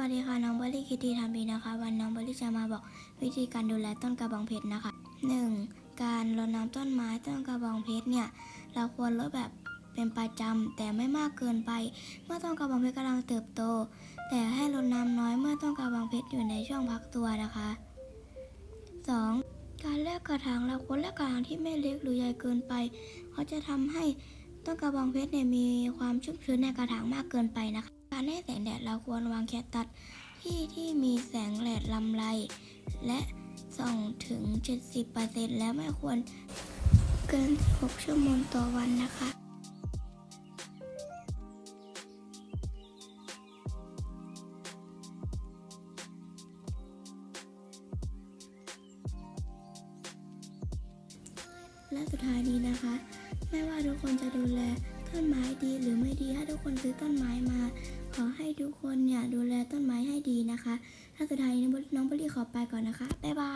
วัสดีค่ะน้องเบอร์รี่คิตตี้ทำดีนะคะ วันน้องเบอร์รี่จะมาบอกวิธีการดูแลต้นกระบองเพชรนะคะ 1. การรดน้ำต้นไม้ต้นกระบองเพชรเนี่ยเราควรรดแบบเป็นประจำแต่ไม่มากเกินไป เมื่อต้นกระบองเพชรกำลังเติบโต แต่ให้รดน้ำน้อยเมื่อต้นกระบองเพชรอยู่ในช่วงพักตัวนะคะ 2. การเลือกกระถางเราควรเลือกกระถางที่ไม่เล็กหรือใหญ่เกินไปเพราะจะทำให้ต้นกระบองเพชรเนี่ยมีความชุ่มชื้นในกระถางมากเกินไปนะคะ การให้แสงแดดเราควรวางแคตตัสที่ที่มีแสงแดดลำไร และส่องถึง 70%แล้วไม่ควรเกิน 6 ชั่วโมงต่อวันนะคะและสุดท้ายนี้นะคะ ไม่ว่าทุกคนจะดูแลต้นไม้ดีหรือไม่ดีถ้าทุกคนซื้อต้นไม้มา ขอให้ทุกคนเนี่ยดูแลต้นไม้ให้ดีนะคะ ถ้าสุดท้ายนี้น้องบริขอไปก่อนนะคะ บ๊ายบาย